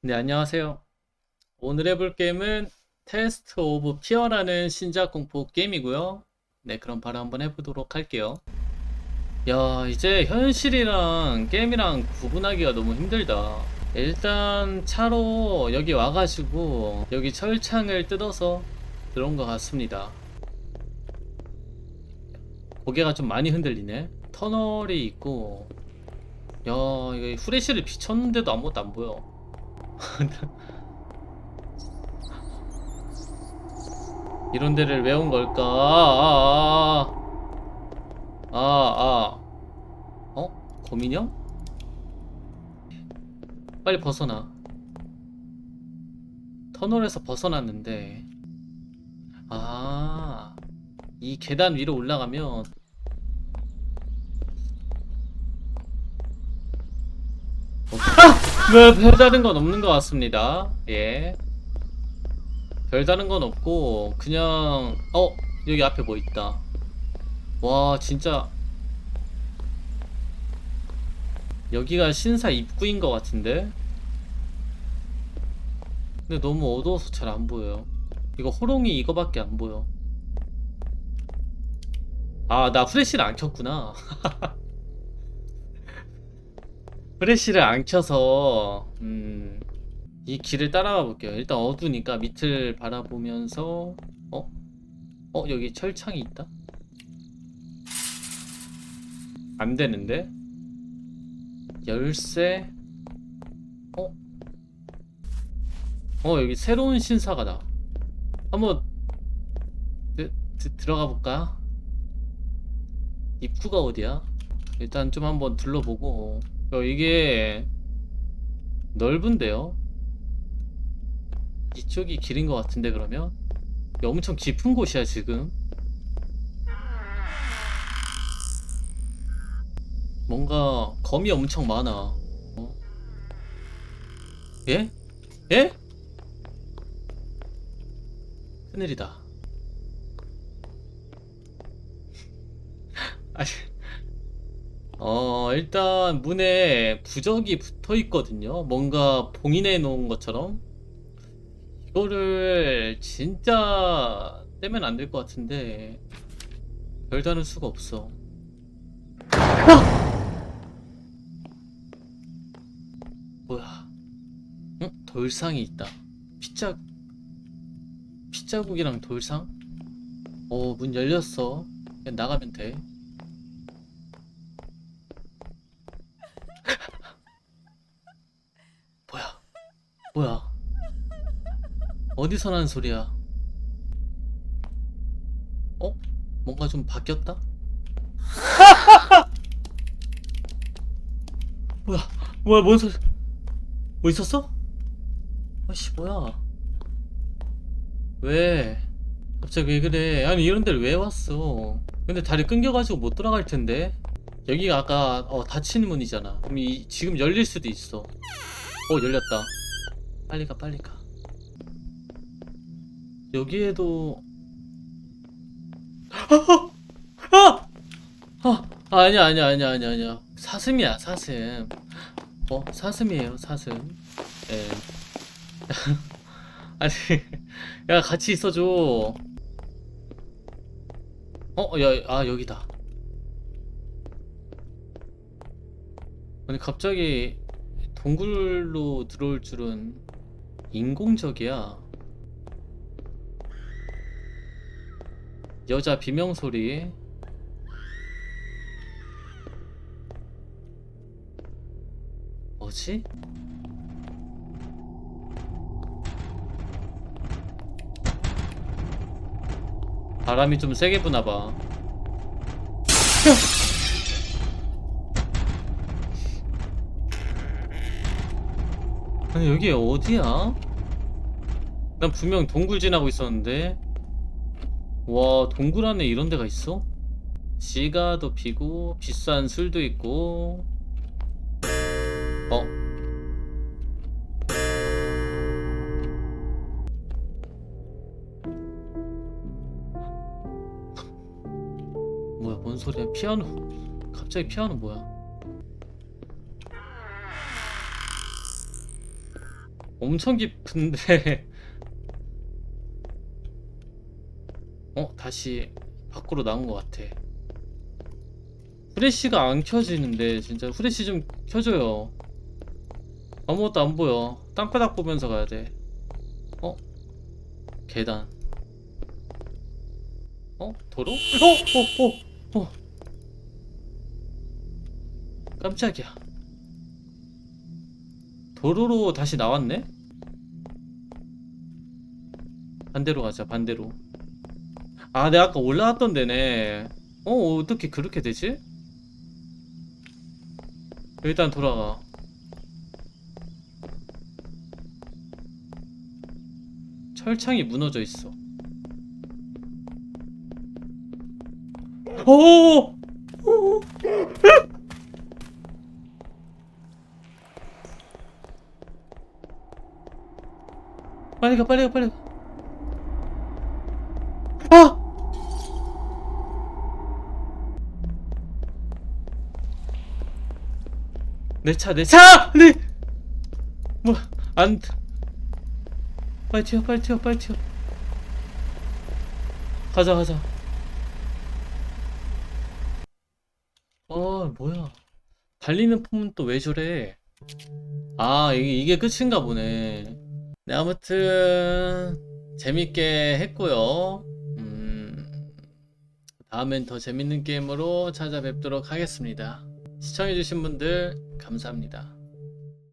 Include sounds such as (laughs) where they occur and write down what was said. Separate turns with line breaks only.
네, 안녕하세요. 오늘 해볼 게임은 테스트 오브 피어라는 신작 공포 게임이고요. 네, 그럼 바로 한번 해보도록 할게요. 야, 이제 현실이랑 게임이랑 구분하기가 너무 힘들다. 일단 차로 여기 와가지고 여기 철창을 뜯어서 들어온 것 같습니다. 고개가 좀 많이 흔들리네. 터널이 있고, 야, 이거 후레쉬를 비췄는데도 아무것도 안 보여. (laughs) 이런 데를 왜 온 걸까? 아, 아, 아, 아. 어? 고민형? 빨리 벗어나. 터널에서 벗어났는데, 아, 이 계단 위로 올라가면, 아! 뭐 별다른 건 없는 것 같습니다. 예. 별다른 건 없고 그냥 어 여기 앞에 뭐 있다. 와 진짜 여기가 신사 입구인 것 같은데. 근데 너무 어두워서 잘 안 보여요. 이거 호롱이 이거밖에 안 보여. 아 나 후레쉬를 안 켰구나. (laughs) 프레쉬를 안 켜서 음, 이 길을 따라가 볼게요. 일단 어두니까 밑을 바라보면서 어? 어 여기 철창이 있다? 안 되는데? 열쇠? 어? 어 여기 새로운 신사가 다. 한번 드, 드, 들어가 볼까? 입구가 어디야? 일단 좀 한번 둘러보고 어, 이게 넓은데요? 이쪽이 길인 것 같은데 그러면? 엄청 깊은 곳이야 지금 뭔가 검이 엄청 많아 어? 예? 예? 큰일이다 (laughs) 아니 어, 일단 문에 부적이 붙어 있거든요. 뭔가 봉인해 놓은 것처럼. 이거를 진짜 떼면 안 될 것 같은데 별다른 수가 없어. 뭐야? 응? 돌상이 있다. 피자 피자국이랑 돌상? 어, 문 열렸어. 그냥 나가면 돼. 뭐야? 뭐야? 어디서 나는 소리야? 어? 뭔가 좀 바뀌었다? (laughs) 뭐야? 뭐야? 뭔 소리? 뭐 있었어? 아씨 뭐야? 왜? 갑자기 왜 그래? 아니 이런 데를 왜 왔어? 근데 다리 끊겨가지고 못 돌아갈 텐데. 여기가 아까 어, 닫힌 문이잖아. 그럼 이, 지금 열릴 수도 있어. 어 열렸다 빨리 가 빨리 가. 여기에도 아! 아! 아! 아니야 아니야 아니야 아니야 아니야. 사슴이야 사슴. 어 사슴이에요 사슴. 예. (laughs) 아니 야 같이 있어줘. 어야아 여기다. 아니 갑자기 동굴로 들어올 줄은 인공적이야. 여자 비명 소리. 뭐지? 바람이 좀 세게 부나 봐. (laughs) 아니 여기 어디야? 난 분명 동굴 지나고 있었는데. 와 동굴 안에 이런 데가 있어? 시가도 피고 비싼 술도 있고. 어? 뭐야 뭔 소리야? 피아노? 갑자기 피아노 뭐야? 엄청 깊은데 (laughs) 어 다시 밖으로 나온 것 같아 후레쉬가 안 켜지는데 진짜 후레쉬 좀 켜줘요 아무것도 안 보여 땅바닥 보면서 가야 돼 어? 계단 어? 도로? 어? 어? 어? 어? 깜짝이야 도로로 다시 나왔네? 반대로 가자 반대로 아 내가 아까 올라왔던 데네 어 어떻게 그렇게 되지? 일단 돌아가 철창이 무너져 있어 오! 오! 빨리 가 빨리 가 빨리 가 내 차, 내 차! 네! 뭐, 안, 빨리 튀어, 빨리 튀어, 빨리 튀어. 가자, 가자. 어, 뭐야. 달리는 폼은 또 왜 저래? 아, 이게, 이게 끝인가 보네. 네, 아무튼, 재밌게 했고요. 음, 다음엔 더 재밌는 게임으로 찾아뵙도록 하겠습니다. 시청해주신 분들 감사합니다.